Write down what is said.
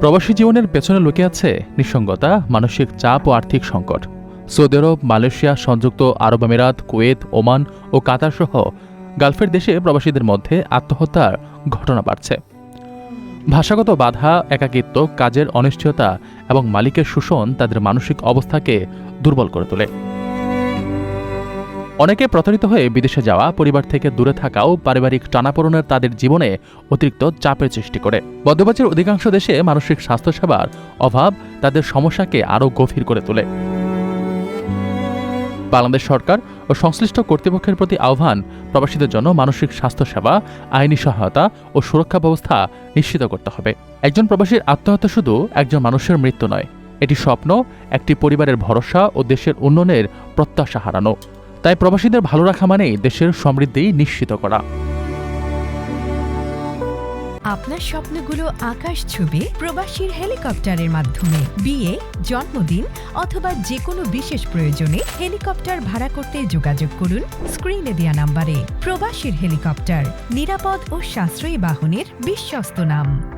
প্রবাসী জীবনের পেছনে লুকে আছে নিঃসঙ্গতা, মানসিক চাপ ও আর্থিক সংকট। সৌদি আরব, মালয়েশিয়া, সংযুক্ত আরব আমিরাত, কুয়েত, ওমান ও কাতার সহ গালফের দেশে প্রবাসীদের মধ্যে আত্মহত্যার ঘটনা বাড়ছে। ভাষাগত বাধা, একাকিত্ব, কাজের অনিশ্চয়তা এবং মালিকের শোষণ তাদের মানসিক অবস্থাকে দুর্বল করে তোলে। অনেকে প্রতারিত হয়ে বিদেশে যাওয়া, পরিবার থেকে দূরে থাকাও পারিবারিক টানাপোড়নের তাদের জীবনে অতিরিক্ত চাপের সৃষ্টি করে। মধ্যপ্রাচ্যের অধিকাংশ দেশে মানসিক স্বাস্থ্যসেবার অভাব তাদের সমস্যাকে আরও গভীর করে তোলে। বাংলাদেশ সরকার ও সংশ্লিষ্ট কর্তৃপক্ষের প্রতি আহ্বান, প্রবাসীদের জন্য মানসিক স্বাস্থ্যসেবা, আইনি সহায়তা ও সুরক্ষা ব্যবস্থা নিশ্চিত করতে হবে। একজন প্রবাসীর আত্মহত্যা শুধু একজন মানুষের মৃত্যু নয়, এটি স্বপ্ন, একটি পরিবারের ভরসা ও দেশের উন্নয়নের প্রত্যাশা হারানো। তাই প্রবাসীদের ভালো রাখা মানেই দেশের সমৃদ্ধি নিশ্চিত করা। আপনার স্বপ্নগুলো আকাশ ছুবে প্রবাসীর হেলিকপ্টারের মাধ্যমে। বিয়ে, জন্মদিন অথবা যে কোনো বিশেষ প্রয়োজনে হেলিকপ্টার ভাড়া করতে যোগাযোগ করুন স্ক্রিনে দেওয়া নাম্বারে। প্রবাসীর হেলিকপ্টার নিরাপদ ও সাশ্রয়ী বাহনের বিশ্বস্ত নাম।